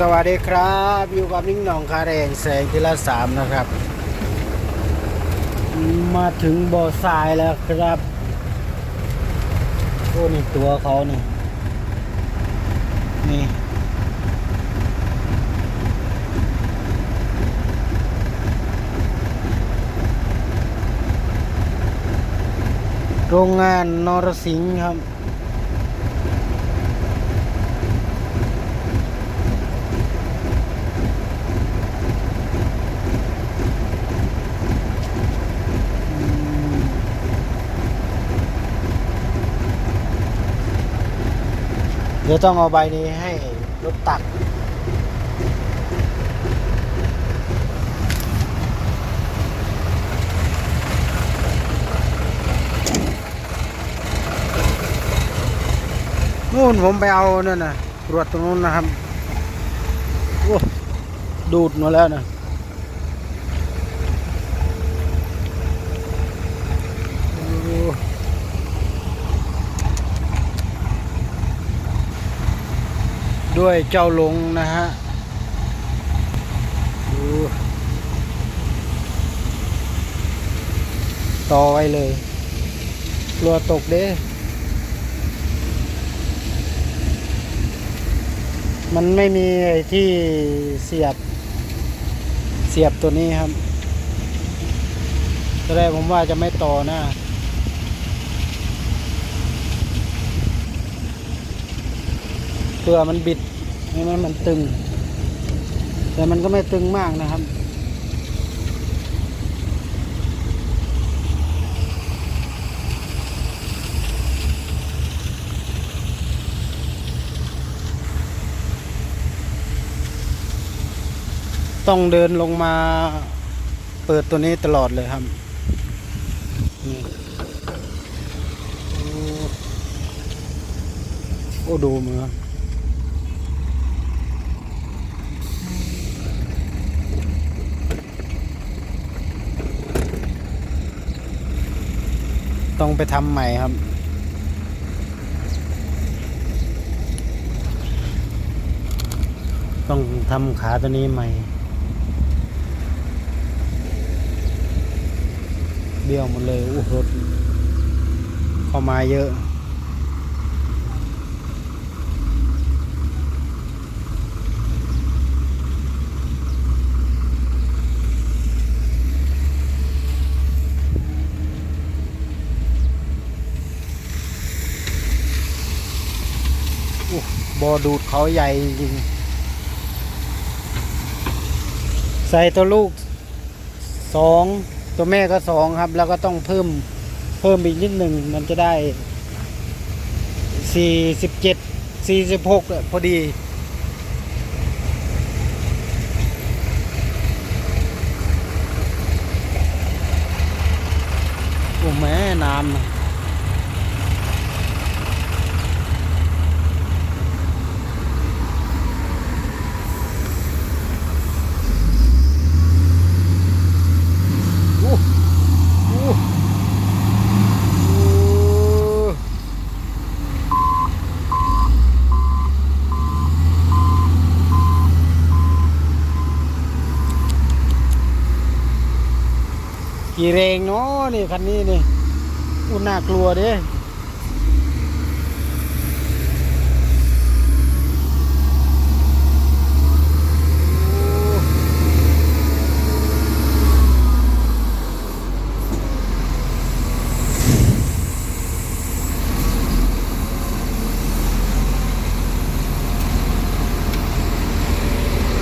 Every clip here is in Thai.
สวัสดีครับอยู่กับนิ่งหนองคาแรงแสงทีละสามนะครับ มาถึงบ่อทรายแล้วครับโอ้นี่ตัวเขานี่นี่ โรงงานนรสิงห์ครับ เดี๋ยวต้องเอาใบนี้ให้รถตัก นู่นผมไปเอาเนี่ยนะตรวจตรงนู้นนะครับ โอ้ ดูดมาแล้วนะโอ้ ด้วยเจ้าหลงนะฮะดูต่อไว้เลยกลัวตกเด้มันไม่มีไอ้ที่เสียบ เสียบตัวนี้ครับตอนแรกผมว่าจะไม่ต่อหน้าเพื่อมันบิด ไม่งั้นมันตึง แต่มันก็ไม่ตึงมากนะครับต้องเดินลงมาเปิดตัวนี้ตลอดเลยครับนี่โอ้โอ้ดูมือ ต้องไปทำใหม่ครับ ต้องทำขาตัวนี้ใหม่ เบี้ยวหมดเลยอู้รถเข้ามาเยอะ อู้ บอดูดเขาใหญ่จริงใส่ตัวลูกสองตัวแม่ก็สองครับ แล้วก็ต้องเพิ่มเพิ่มอีกนิดหนึ่งมันจะได้สี่สิบเจ็ดสี่สิบหกพอดีโอ้แม่น้ำนะอู้อู้อู้ กี่เรงเนาะนี่คันนี้นี่อุ่นน่ากลัวเด้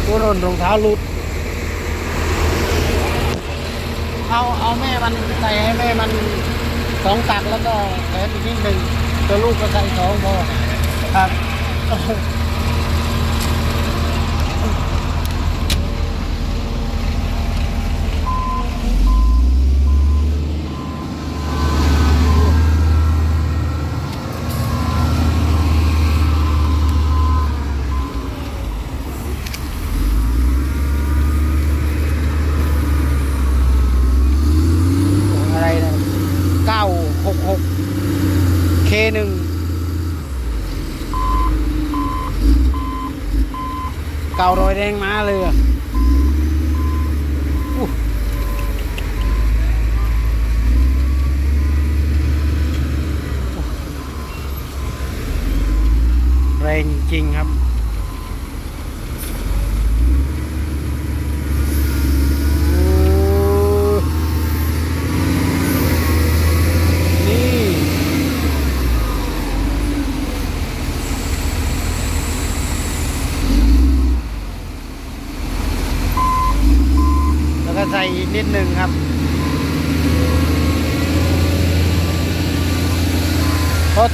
โอ้โหรองเท้าหลุด เอาเอาแม่มันใส่ให้แม่มันสองตักแล้วก็แถมอีกนิดหนึ่งตัวลูกก็ใส่สองพอครับ อะไรนะเก้าหกหกเคหนึ่ง เก่ารอยแด งมาเลยอะแรงจริงครับ โอ้นี่ แล้วก็ใส่อีกนิดหนึ่งครับ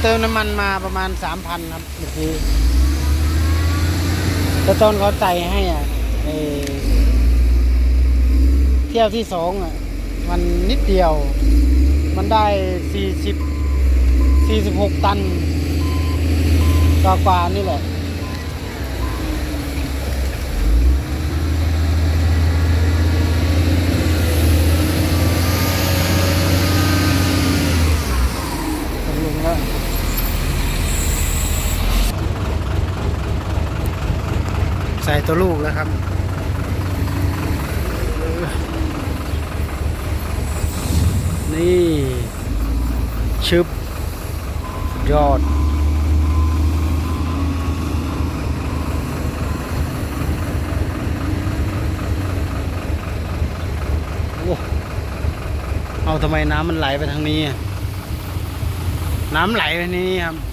เติมน้ำมันมาประมาณสามพันครับเมื่อกี้แล้ตอนเขาใจให้อะเที่ยวที่สองอะ มันนิดเดียว มันได้สี่สิบสี่สิบหกตันกว่าๆนี่แหละ ตกลงแล้วใส่ตัวลูกแล้วครับนี่ชึบยอด โอ้เอาทำไมน้ำมันไหลไปทางนี้ น้ำไหลไปนนี้ครับ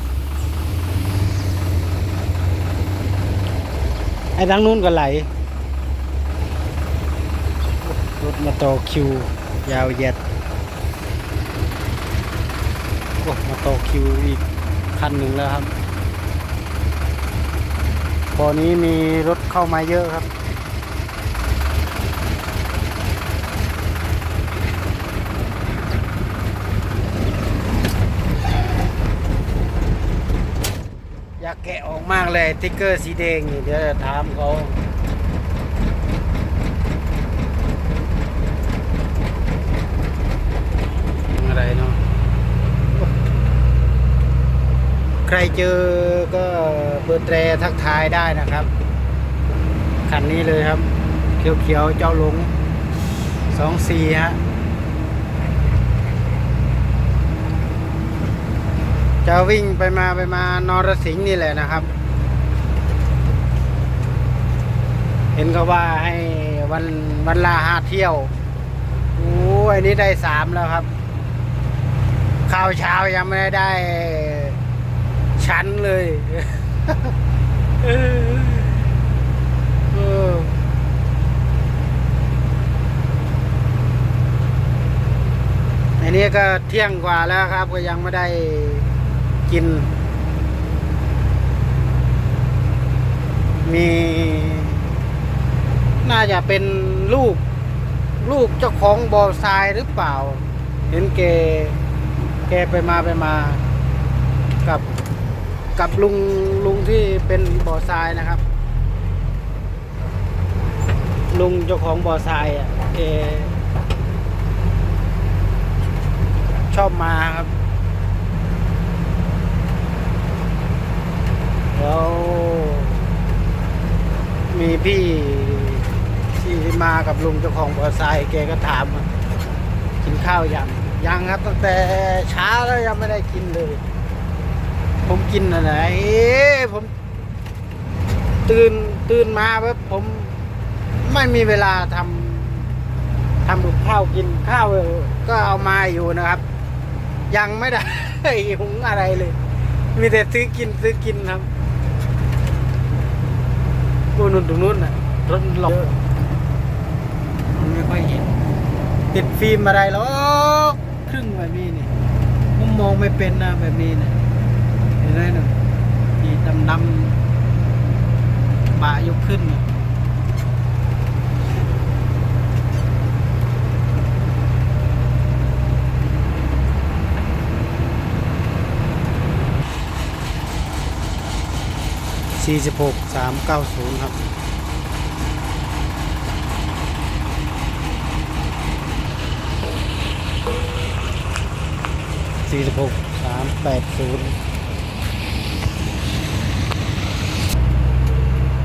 ไอ้ทางนู้นก็ไหล รถมาต่อคิว ยาวเหยียดโอ้มาต่อคิวอีกคันหนึ่งแล้วครับ พอนี้มีรถเข้ามาเยอะครับ อยากแกะออก มากเลยติ๊กเกอร์สีแดงนี่เดี๋ยวจะถามเขาอะไรเนาะใครเจอก็เปิดแตรทักทายได้นะครับ คันนี้เลยครับ เขียวๆเจ้าหลงสองสี่ฮะจะวิ่งไปมาไปมานรสิงห์นี่แหละนะครับ เห็นเขาว่าให้วันวันละห้าเที่ยวโอ้ยอันนี้ได้สามแล้วครับ ข้าวเช้ายังไม่ได้ได้ชั้นเลยอันนี้ก็เที่ยงกว่าแล้วครับ ก็ยังไม่ได้กิน มี น่าจะเป็นลูก ลูกเจ้าของบ่อทรายหรือเปล่า เห็นแกแกไปมาไปมา กับกับลุงลุงที่เป็นบ่อทรายนะครับ ลุงเจ้าของบ่อทรายอะแกชอบมาครับแล้วมีพี่ ที่มากับลุงเจ้าของบ่อทรายแกก็ถามกินข้าวยังยังครับตั้งแต่เช้าแล้วยังไม่ได้กินเลย ผมกินอะไรผมตื่นตื่นมาแบบผมไม่มีเวลาทำทำกับข้าวกินข้าวก็เอามาอยู่นะครับ ยังไม่ได้หุงอะไรเลย มีแต่ซื้อกินซื้อกินครับกูนู่นตรงนู้นน่ะรถหลอกมัน ไม่ค่อยเห็น ติดฟิล์มอะไรหรอกครึ่งแบบนี้นี่ผมมองไม่เป็นนะแบบนี้นะเห็นไหมหนึ่งที่ดำดำบะยกขึ้นน่ะ สี่สิบหกสามเก้าศูนย์ครับสี่สิบหกสามแปดศูนย์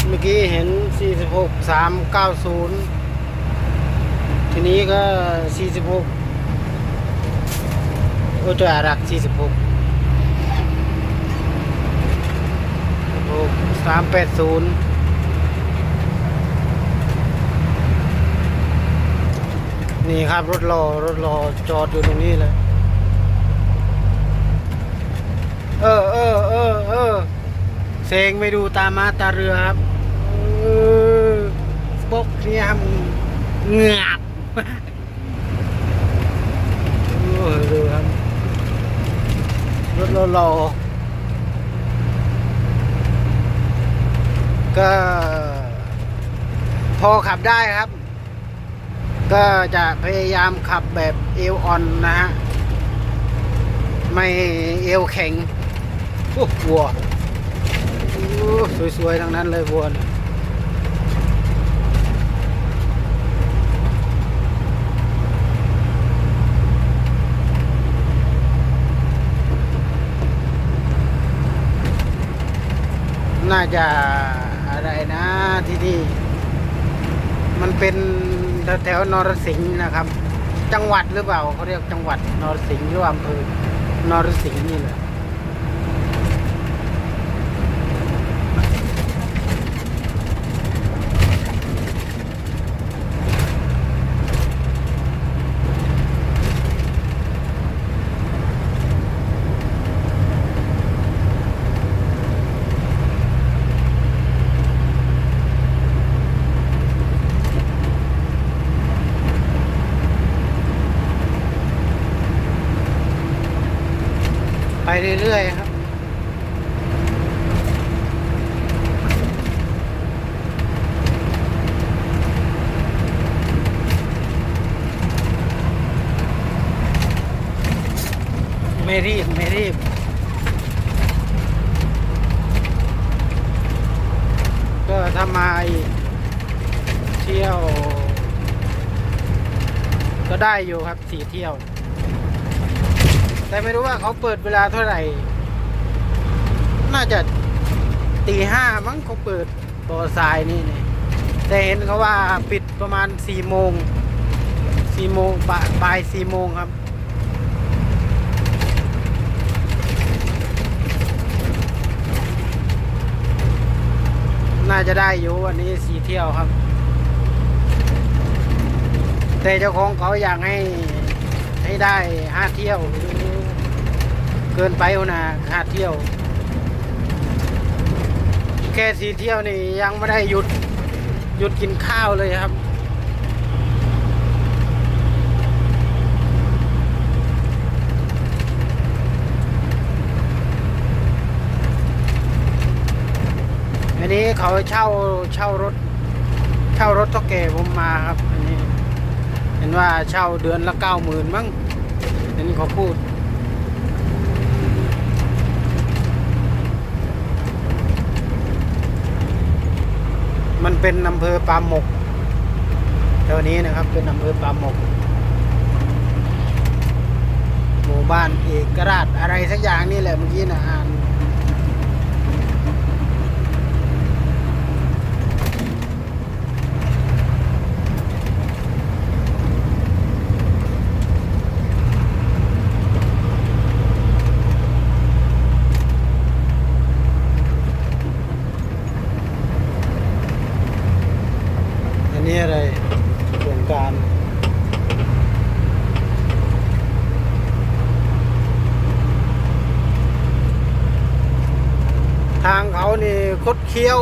ไม่กี้เห็น46 390ทีนี้ก็46โอ้ตัวอารัก46 380นี่ครับรถรอรถรอจอดอยู่ตรงนี้เลย เออเออเออเออเซงไม่ดูตามาตาเรือครับเออปกเนี่ยเงือบโอ้ยดูครับรถรอรอก็ พอขับได้ครับ ก็จะพยายามขับแบบเอวอ่อนนะฮะ ไม่เอวแข็ง โอ้วัวโอ้สวยๆทั้งนั้นเลยวัวเนี่ยน่าจะอะไรนะที่นี่มันเป็นแถวนรสิงห์นะครับ จังหวัดหรือเปล่าเขาเรียกจังหวัดนรสิงห์หรืออำเภอนรสิงห์นี่แหละไปเรื่อยๆครับ ไม่รีบ ไม่รีบ ก็ถ้ามาเที่ยว ก็ได้อยู่ครับสี่เที่ยว แต่ไม่รู้ว่าเขาเปิดเวลาเท่าไหร่ น่าจะตีห้ามั้งเขาเปิดบ่อทรายนี่เนี่ยแต่เห็นเขาว่าปิดประมาณสี่โมงสี่โมงบ่ายสี่โมงครับ น่าจะได้อยู่วันนี้สีเที่ยวครับ แต่เจ้าของเขาอยากให้ให้ได้ห้าเที่ยว เกินไปนะห้าเที่ยว แค่สีเที่ยวนี่ยังไม่ได้หยุดหยุดกินข้าวเลยครับ อั นี้เขาเช่าเช่ารถ เช่ารถเท่าแก่ผมมาครับ อันนี้ เห็นว่าเช่าเดือนละเก้าหมื่นมั้งอันนี้เขาพูดมันเป็นอำเภอปาหมกแถวนี้นะครับ เป็นอำเภอปาหมก หมู่บ้านเอกราชอะไรสักอย่างนี่แหละเมื่อกี้นะอ่าน อันนี้อะไรโครงการ ทางเขา นี่คดเคี้ยว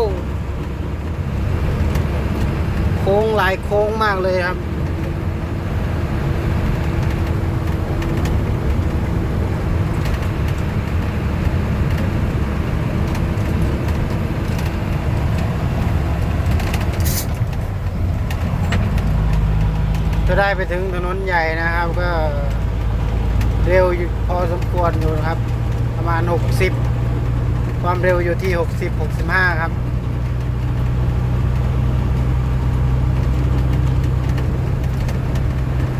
โค้งหลายโค้งมากเลยครับ จะได้ไปถึงถนนใหญ่นะครับก็เร็วพอสมควรอยู่นะครับ ประมาณ 60 ความเร็วอยู่ที่ 60 65 ครับ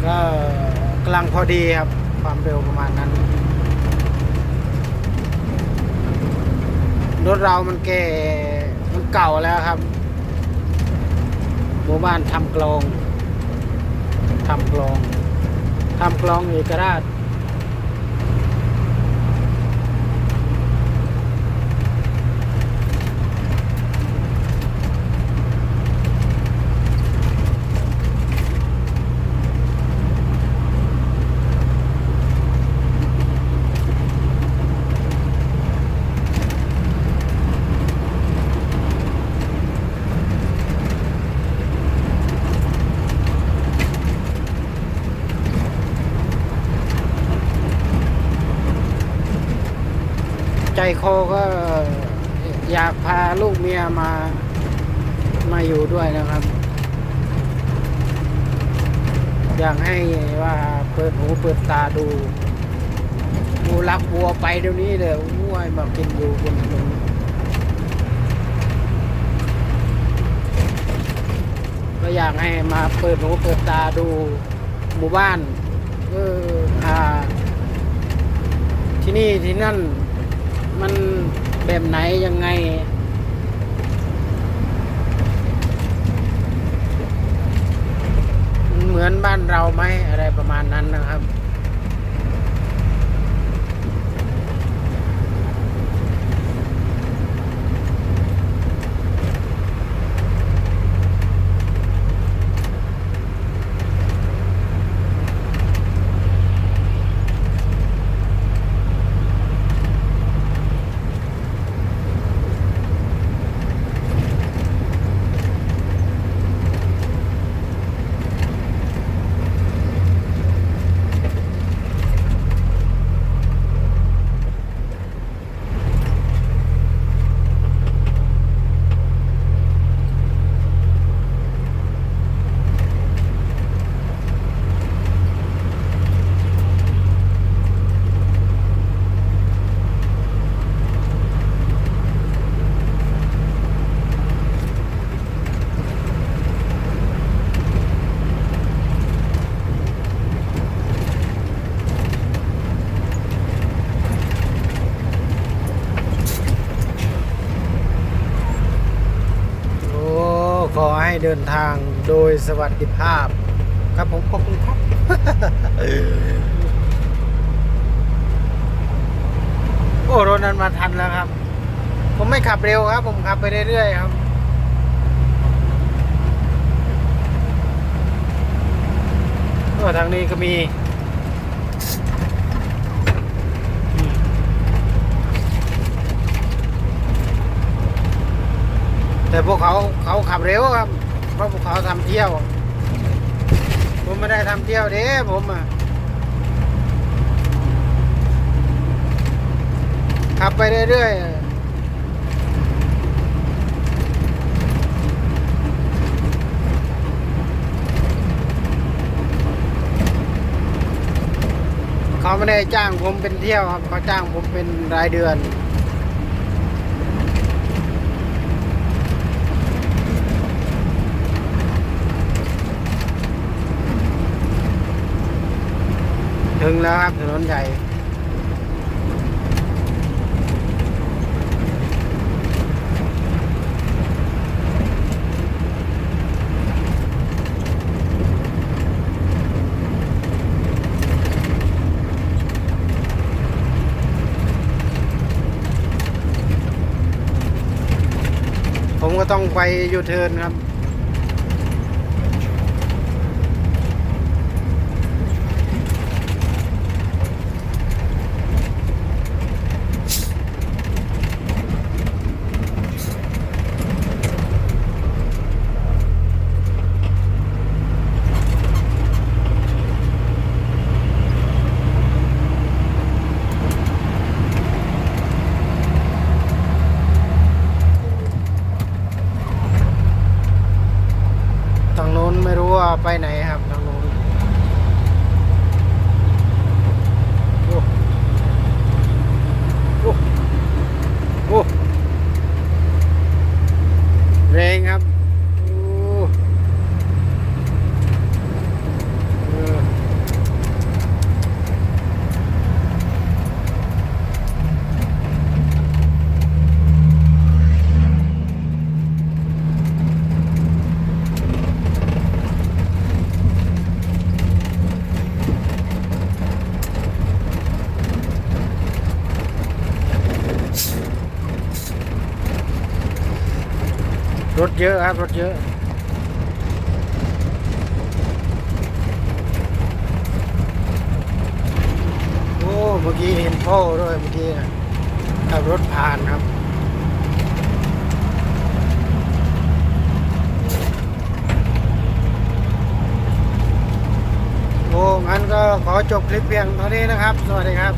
ก็กำลังพอดีครับ ความเร็วประมาณนั้น รถเรามันแก่มันเก่าแล้วครับหมู่บ้านทำกลองทำกลองทำกลองเอกราช ใจคอก็อยากพาลูกเมียมามาอยู่ด้วยนะครับ อยากให้ว่าเปิดหูเปิดตาดูดูรักวัวไปเดี๋ยวนี้เลยวัวมากินอยู่บนถนนก็อยากให้มาเปิดหูเปิดตาดูหมู่บ้านเอออ่าที่นี่ที่นั่น มันแบบไหนยังไง เหมือนบ้านเราไหมอะไรประมาณนั้นนะครับ โอ้ ขอให้ เดินทางโดยสวัสดิภาพ ครับผมขอบคุณครับโอ้รถนั้นมาทันแล้วครับ ผมไม่ขับเร็วครับ ผมขับไปเรื่อยๆครับก็ทางนี้ก็มีแต่พวกเขาเขาขับเร็วครับ เพราะพวกเขาทำเที่ยว ผมไม่ได้ทำเที่ยวเด้ผมอะขับไปเรื่อยๆเขาไม่ได้จ้างผมเป็นเที่ยวครับเขาจ้างผมเป็นรายเดือน ถึงแล้วครับถนนใหญ่ผมก็ต้องไปยูเทิร์นครับ ทางโน้นไม่รู้ว่าไปไหนครับทางโน้นโอ้โอ้โอ้แรงครับโอ้เออ รถ เยอะครับ รถเยอะโอ้เมื่อกี้เห็นพ่อด้วยเมื่อกี้ขับรถผ่านครับโอ้งั้นก็ขอจบคลิปเพียงเท่านี้นะครับ สวัสดีครับ